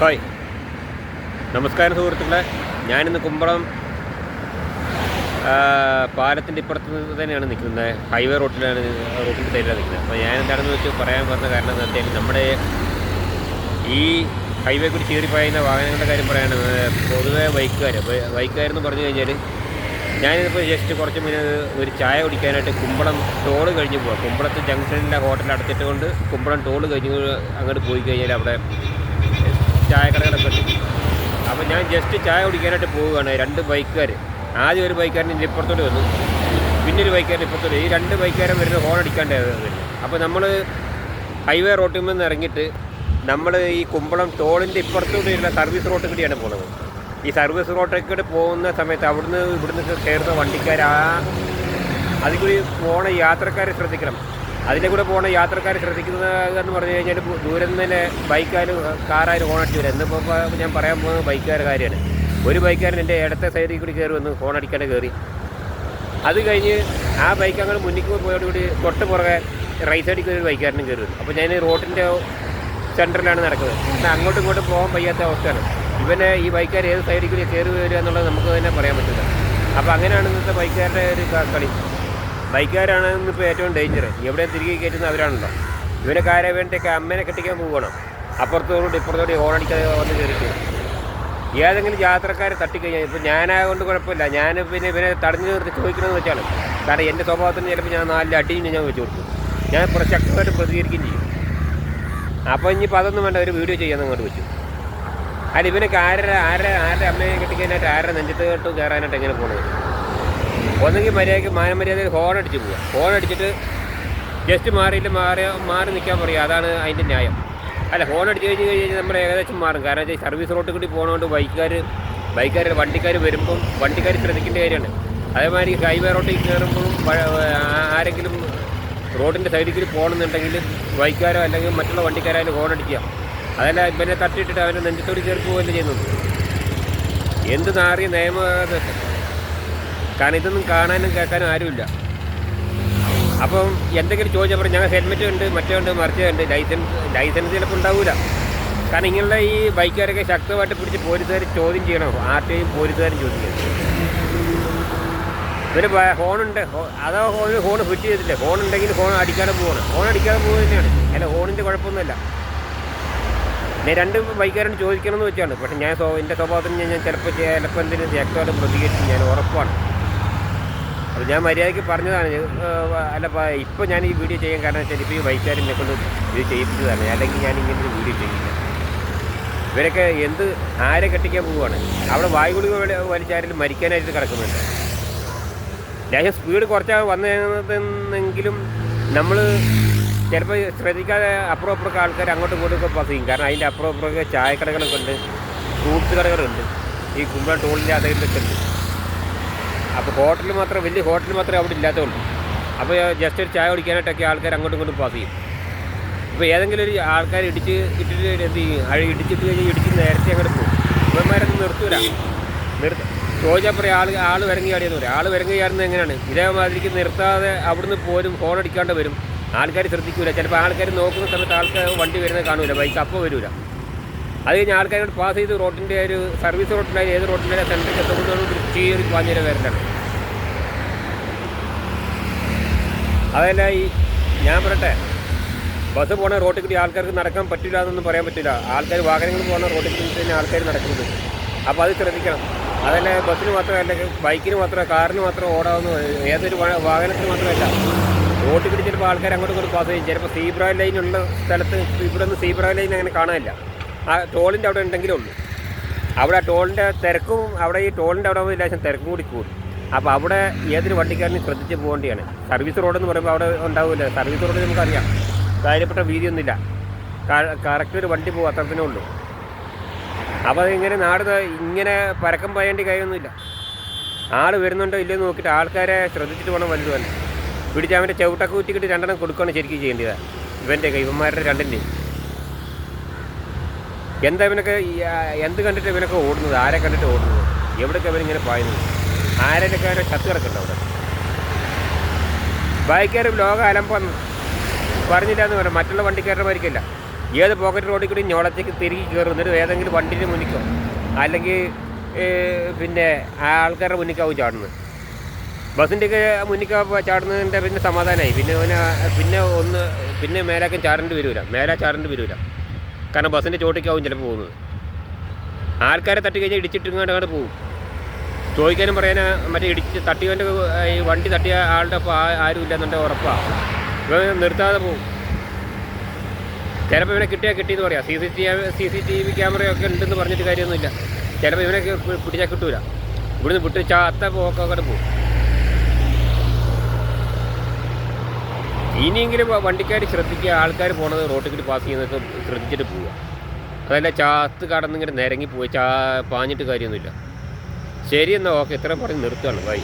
Hi. നമസ്കാരം സുഹൃത്തുക്കളെ. ഞാനിന്ന് കുമ്പളം പാലത്തിന്റെ ഇപ്പുറത്ത് തന്നെയാണ് നിൽക്കുന്നത്. ഹൈവേ റോട്ടിലാണ് റോട്ടിന്റെ സൈഡിലാണ് നിൽക്കുന്നത്. അപ്പോൾ ഞാൻ എന്താണെന്ന് വെച്ച് പറയാൻ പറഞ്ഞ കാരണം എന്ന് വെച്ചാൽ നമ്മുടെ ഈ ഹൈവേ കൂടി കയറി പറയുന്ന വാഹനങ്ങളുടെ കാര്യം പറയുകയാണ് പൊതുവെ ബൈക്കുകാർ ബൈക്കുകാരെന്ന് പറഞ്ഞു കഴിഞ്ഞാൽ ഞാനിപ്പോൾ ജസ്റ്റ് കുറച്ച് മുന്നേ ഒരു ചായ കുടിക്കാനായിട്ട് കുമ്പളം ടോൾ കഴിഞ്ഞ് പോവാം. കുമ്പളത്ത് ജംഗ്ഷനിലെ ഹോട്ടൽ അടച്ചിട്ട് കൊണ്ട് കുമ്പളം ടോൾ കഴിഞ്ഞ് അങ്ങോട്ട് പോയി കഴിഞ്ഞാൽ അവിടെ ചായക്കടകളൊക്കെ ഉണ്ട് അപ്പോൾ ഞാൻ ജസ്റ്റ് ചായ കുടിക്കാനായിട്ട് പോവുകയാണ് രണ്ട് ബൈക്കുകാർ ആദ്യം ഒരു ബൈക്കുകാരൻ ഇതിന്റെ ഇപ്പുറത്തോട്ട് വന്നു. പിന്നെ ഒരു ബൈക്കുകാരൻ ഇപ്പുറത്തോട്ട് ഈ രണ്ട് ബൈക്കുകാരൻ വരുന്ന ഹോൺ അടിക്കാണ്ടായിരുന്നു അപ്പോൾ നമ്മൾ ഹൈവേ റോട്ടിൽ നിന്ന് ഇറങ്ങിയിട്ട് നമ്മൾ ഈ കുമ്പളം ടോളിന്റെ ഇപ്പുറത്തോട്ടുള്ള സർവീസ് റോട്ടിൽ കൂടിയാണ് പോകുന്നത് ഈ സർവീസ് റോട്ടിൽ പോകുന്ന സമയത്ത് അവിടുന്ന് ഇവിടുന്ന് കയറുന്ന വണ്ടിക്കാർ ആ അതിൽ കൂടി പോണ യാത്രക്കാരെ ശ്രദ്ധിക്കണം. അതിലെ കൂടെ പോകുന്ന യാത്രക്കാർ ശ്രദ്ധിക്കുന്നത് എന്ന് പറഞ്ഞു കഴിഞ്ഞാൽ ദൂരം തന്നെ ബൈക്കാരും കാറായാലും ഹോണടിച്ച് വരും. എന്നിപ്പോൾ ഞാൻ പറയാൻ പോകുന്നത് ബൈക്കുകാരുടെ കാര്യമാണ്. ഒരു ബൈക്കുകാരൻ എന്റെ ഇടത്തെ സൈഡിൽ കൂടി കയറി വന്ന് ഹോണടിക്കാണ്ട് കയറി അത് കഴിഞ്ഞ് ആ ബൈക്ക് അങ്ങനെ മുന്നിലേക്ക് പോയോടുകൂടി തൊട്ട് പുറകെ റൈറ്റ് സൈഡിൽ കയറി ഒരു ബൈക്കുകാരനും കയറി വരും അപ്പോൾ ഞാൻ റോഡിന്റെ സെന്ററിലാണ് നടക്കുന്നത്. എന്നാൽ അങ്ങോട്ടും ഇങ്ങോട്ടും പോകാൻ വയ്യാത്ത അവസ്ഥയാണ്. ഇവനെ ഈ ബൈക്കുകാർ ഏത് സൈഡിൽ കൂടി കയറി വരിക എന്നുള്ളത് നമുക്ക് തന്നെ പറയാൻ പറ്റില്ല. അപ്പോൾ അങ്ങനെയാണ് ഇന്നത്തെ ബൈക്കുകാരുടെ ഒരു കളി. ബൈക്കുകാരാണ് ഇന്നിപ്പോൾ ഏറ്റവും ഡേഞ്ചർ എവിടെ തിരികെ കയറ്റുന്ന അവരാണല്ലോ. ഇവനെ കാര്യം വേണ്ടിയൊക്കെ അമ്മേനെ കെട്ടിക്കാൻ പോകണം അപ്പുറത്തോട് ഇപ്പുറത്തോട് ഓണടിക്കാതെ വന്ന് കയറിയിട്ട്. ഏതെങ്കിലും യാത്രക്കാരെ തട്ടിക്കഴിഞ്ഞാൽ ഇപ്പോൾ ഞാനായതുകൊണ്ട് കുഴപ്പമില്ല. ഞാൻ പിന്നെ ഇവരെ തടഞ്ഞു നിർത്തി ചോദിക്കണമെന്ന് വെച്ചാണ്. കാരണം എന്റെ സ്വഭാവത്തിന് ചിലപ്പോൾ ഞാൻ നാലിൽ അടിയും ഞാൻ വെച്ച് കൊടുക്കും. ഞാൻ പ്രശക്തമായിട്ട് പ്രതികരിക്കുകയും ചെയ്യും. അപ്പോൾ ഇനിയിപ്പോൾ അതൊന്നും വേണ്ട. ഒരു വീഡിയോ ചെയ്യാൻ അങ്ങോട്ട് വെച്ചു. അല്ല ഇവനൊക്കെ ആരുടെ ആരുടെ ആരുടെ അമ്മയെ കെട്ടിക്കാനായിട്ട് ആരുടെ നെഞ്ചത്ത് കേട്ട് കയറാനായിട്ട് എങ്ങനെ പോകണത് ഒന്നെങ്കിൽ മര്യാദയ്ക്ക് മാനമര്യാദയിൽ ഹോൺ അടിച്ച് പോവുക. ഹോൺ അടിച്ചിട്ട് ജസ്റ്റ് മാറിയിട്ട് മാറി മാറി നിൽക്കാൻ പറയുക. അതാണ് അതിന്റെ ന്യായം. അല്ല ഹോൺ അടിച്ച് കഴിഞ്ഞ് കഴിഞ്ഞാൽ നമ്മൾ ഏകദേശം മാറും. കാരണം വെച്ചാൽ സർവീസ് റോട്ടിൽ കൂടി പോകുന്നതുകൊണ്ട് ബൈക്കുകാർ ബൈക്കുകാർ വണ്ടിക്കാർ വരുമ്പം വണ്ടിക്കാർ ശ്രദ്ധിക്കേണ്ട കാര്യമാണ്. അതേമാതിരി ഹൈവേ റോട്ടിൽ കയറുമ്പോഴും ആരെങ്കിലും റോഡിന്റെ സൈഡിൽ കൂടി പോകണമെന്നുണ്ടെങ്കിൽ ബൈക്കുകാരോ അല്ലെങ്കിൽ മറ്റുള്ള വണ്ടിക്കാരായാലും ഹോൺ അടിക്കുക. അതല്ല ഇവനെ തട്ടിയിട്ടിട്ട് അവന്റെ നെഞ്ചത്തോട് ചേർക്കുകയല്ലേ ചെയ്യുന്നത്. എന്ത് നാറിയ നിയമ. കാരണം ഇതൊന്നും കാണാനും കേൾക്കാനും ആരുമില്ല. അപ്പം എന്തെങ്കിലും ചോദിച്ചാൽ പറയും ഞങ്ങൾ ഹെൽമെറ്റ് ഉണ്ട് മറ്റേ ഉണ്ട് മറിച്ചേ ഉണ്ട് ലൈസൻസ് ലൈസൻസ് ചിലപ്പോൾ ഉണ്ടാവില്ല കാരണം ഇങ്ങനെയുള്ള ഈ ബൈക്കുകാരൊക്കെ ശക്തമായിട്ട് പിടിച്ച് പോലീസുകാർ ചോദ്യം ചെയ്യണം? ആർ ടി ഐയും പോലീസുകാരും ചോദ്യം ചെയ്യണം. ഇവർ ഹോണുണ്ട് അതോ ഹോൺ ഹോൺ ഫിറ്റ് ചെയ്തില്ലേ ഹോൺ ഉണ്ടെങ്കിൽ ഹോൺ അടിക്കാതെ പോവാണ്. ഹോൺ അടിക്കാതെ പോകുക തന്നെയാണ്. അല്ല ഹോണിന്റെ കുഴപ്പമൊന്നുമില്ല. ഞാൻ രണ്ട് ബൈക്കുകാരും ചോദിക്കണമെന്ന് വെച്ചാണ്. പക്ഷേ ഞാൻ എന്റെ സ്വഭാവത്തിന് ഞാൻ ചിലപ്പോൾ ചിലപ്പോൾ എന്തെങ്കിലും ശക്തമായിട്ട് പ്രതികരിച്ച് ഞാൻ ഉറപ്പാണ്. അപ്പോൾ ഞാൻ മര്യാദയ്ക്ക് പറഞ്ഞതാണ്. അല്ല ഇപ്പോൾ ഞാൻ ഈ വീഡിയോ ചെയ്യാൻ കാരണം വെച്ചാൽ ഇപ്പോൾ ഈ ബൈക്കുകാരനെ കൊണ്ട് ഇത് ചെയ്യിപ്പിച്ചതാണ്. അല്ലെങ്കിൽ ഞാൻ ഇങ്ങനെ ഒരു വീഡിയോ ചെയ്യില്ല. ഇവരൊക്കെ എന്ത് ആരെ കെട്ടിക്കാൻ പോവുകയാണ് അവിടെ വായുകുളിക വലി- വലിച്ചാരും മരിക്കാനായിട്ട് കിടക്കുന്നുണ്ട്. ലേശം സ്പീഡ് കുറച്ചാൽ വന്നതെന്നെങ്കിലും നമ്മൾ ചിലപ്പോൾ ശ്രദ്ധിക്കാതെ അപ്പുറം അപ്പുറമൊക്കെ ആൾക്കാർ അങ്ങോട്ടും ഇങ്ങോട്ടും പാസ് ചെയ്യും. കാരണം അതിന്റെ അപ്പുറം അപ്പുറമൊക്കെ ചായക്കടകളൊക്കെ ഉണ്ട് ഫ്രൂട്ട്സ് കടകളുണ്ട്. ഈ കുമ്പള ടോളിന്റെ അതൊക്കെ ഉണ്ട്. അപ്പോൾ ഹോട്ടൽ മാത്രം വലിയ ഹോട്ടൽ മാത്രമേ അവിടെ ഇല്ലാത്തതുള്ളൂ. അപ്പോൾ ജസ്റ്റ് ഒരു ചായ കുടിക്കാനായിട്ടൊക്കെ ആൾക്കാർ അങ്ങോട്ടും ഇങ്ങോട്ടും പാസ് ചെയ്യും. അപ്പോൾ ഏതെങ്കിലും ഒരു ആൾക്കാർ ഇടിച്ച് ഇട്ടിട്ട് എന്ത് ചെയ്യും? അഴി ഇടിച്ചിട്ട് കഴിഞ്ഞാൽ ഇടിച്ച് നേരത്തെ അങ്ങോട്ട് പോകും. ഇവന്മാരൊന്നും നിർത്തൂല. നിർത്ത. ചോദിച്ചാൽ പറയും ആൾ ആൾ വരങ്ങിയാടിയെന്ന് പറയും. ആൾ വിരങ്ങി ചാടുന്നത് എങ്ങനെയാണ്? ഇതേമാതിരിക്ക് നിർത്താതെ അവിടുന്ന് പോരും ഫോൺ അടിക്കാണ്ട് വരും. ആൾക്കാർ ശ്രദ്ധിക്കൂല. ചിലപ്പോൾ ആൾക്കാർ നോക്കുന്ന സമയത്ത് ആൾക്കാർ വണ്ടി വരുന്നത് കാണൂല ബൈക്ക് അപ്പോൾ വരൂല. അത് കഴിഞ്ഞ് ആൾക്കാരോട് പാസ് ചെയ്ത് റോഡിന്റെ ഒരു സർവീസ് റോഡിന്റെ ഏത് റോഡിന്റെ സെന്ററിൽ എത്തുന്നതോട് വൃത്തിയൊരു പാഞ്ഞിര വരുന്നുണ്ട് അതല്ല ഈ ഞാൻ പറയട്ടെ ബസ് പോണ റോട്ടിൽ കൂടി ആൾക്കാർക്ക് നടക്കാൻ പറ്റില്ല എന്നൊന്നും പറയാൻ പറ്റില്ല. ആൾക്കാർ വാഹനങ്ങൾ പോകുന്ന റോട്ടിൽ കൂടി തന്നെ ആൾക്കാർ നടക്കുന്നത്. അപ്പോൾ അത് ശ്രദ്ധിക്കണം. അതല്ല ബസ്സിന് മാത്രമല്ല ബൈക്കിന് മാത്രമേ കാറിന് മാത്രം ഓടാവുന്ന ഏതൊരു വാഹനത്തിന് മാത്രമല്ല. റോട്ടിൽ കൂടി ചിലപ്പോൾ ആൾക്കാർ അങ്ങോട്ട് ഇങ്ങോട്ടും പാസ് ചെയ്യും. ചിലപ്പോൾ സീബ്ര ലൈനുള്ള സ്ഥലത്ത് ഇവിടെ നിന്ന് സീബ്ര ലൈൻ അങ്ങനെ കാണാനില്ല. ആ ടോളിന്റെ അവിടെ ഉണ്ടെങ്കിലേ ഉള്ളൂ. അവിടെ ടോളിന്റെ തിരക്കും അവിടെ ഈ ടോളിന്റെ അവിടെ ലേശം തിരക്കും കൂടി കൂടും. അപ്പോൾ അവിടെ ഏതൊരു വണ്ടിക്കാരനും ശ്രദ്ധിച്ച് പോകേണ്ടിയാണ്. സർവീസ് റോഡെന്ന് പറയുമ്പോൾ അവിടെ ഉണ്ടാവില്ല. സർവീസ് റോഡ് നമുക്കറിയാം. കാര്യപ്പെട്ട വീതിയൊന്നുമില്ല. കറക്റ്റ് ഒരു വണ്ടി പോകും അത്രത്തിനേ ഉള്ളൂ. അപ്പോൾ അതിങ്ങനെ നാട് ഇങ്ങനെ പരക്കം പായേണ്ടി കഴിയൊന്നുമില്ല ആൾ വരുന്നുണ്ടോ ഇല്ലയോ നോക്കിയിട്ട് ആൾക്കാരെ ശ്രദ്ധിച്ചിട്ട് വേണം വലുതുവാൻ പിടിച്ച് അവന്റെ ചവിട്ടൊക്കെ ഊറ്റിക്കിട്ട് രണ്ടെണ്ണം കൊടുക്കുകയാണ് ശരിക്കും ചെയ്യേണ്ടത്. ഇവന്റെ ഇവന്മാരുടെ രണ്ടിന്റെ എന്താ ഇവനൊക്കെ എന്ത് കണ്ടിട്ട് ഇവനൊക്കെ ഓടുന്നത്? ആരെ കണ്ടിട്ട് ഓടുന്നത്? എവിടെയൊക്കെ ഇവനിങ്ങനെ പായുന്നത് ആരൊക്കെ അവരെ ചത്ത് കിടക്കുന്നുണ്ട് അവിടെ? ബൈക്കാരും ലോക അലമ്പം പറഞ്ഞില്ല എന്ന് പറയാം മറ്റുള്ള വണ്ടിക്കാരുടെ ഏത് പോക്കറ്റ് റോഡിൽ കൂടി ഞോളത്തേക്ക് തിരികെ കയറും എന്നിട്ട് ഏതെങ്കിലും വണ്ടിന്റെ മുന്നിക്കോ? അല്ലെങ്കിൽ പിന്നെ ആൾക്കാരുടെ മുന്നിക്കാവും ചാടുന്നത്. ബസ്സിന്റെയൊക്കെ മുന്നിക്കാവ് ചാടുന്നതിന്റെ പിന്നെ സമാധാനമായി പിന്നെ പിന്നെ ഒന്ന് പിന്നെ മേലാക്കും ചാടേണ്ടി വരില്ല മേലാ ചാടേണ്ടി വരില്ല കാരണം ബസ്സിന്റെ ചോട്ടിക്കാവും ചിലപ്പോൾ പോകുന്നത്. ആൾക്കാരെ തട്ടി കഴിഞ്ഞാൽ ഇടിച്ചിട്ട് അങ്ങോട്ട് പോകും. ചോദിക്കാനും പറയാനാ മറ്റേ ഇടിച്ച് തട്ടിയവന്റെ വണ്ടി തട്ടിയ ആളുടെ ആരും ഇല്ലെന്നുണ്ടെങ്കിൽ ഉറപ്പാണ് ഇവൻ നിർത്താതെ പോകും. ചിലപ്പോൾ ഇവനെ കിട്ടിയാൽ കിട്ടിയെന്ന് പറയാം. C C T C C T V ക്യാമറയൊക്കെ ഉണ്ടെന്ന് പറഞ്ഞിട്ട് കാര്യമൊന്നുമില്ല. ചിലപ്പോൾ ഇവനെ പിടിച്ചാൽ കിട്ടൂല. ഇവിടുന്ന് വിട്ട് ചാത്ത പോക്കൊക്കെ പോകും. ഇനിയെങ്കിലും വണ്ടിക്കാർ ശ്രദ്ധിക്കുക ആൾക്കാർ പോണത് റോട്ടിൽ കൂടി പാസ് ചെയ്യുന്നതൊക്കെ ശ്രദ്ധിച്ചിട്ട് പോവുക. അതല്ല ചാത്ത് കടന്നിങ്ങനെ നിരങ്ങി പോയി ചാ പാഞ്ഞിട്ട് കാര്യമൊന്നുമില്ല. ശരി എന്നാൽ ഓക്കെ. ഇത്രയും പറഞ്ഞ് നിർത്തുകയാണ്. ബൈ.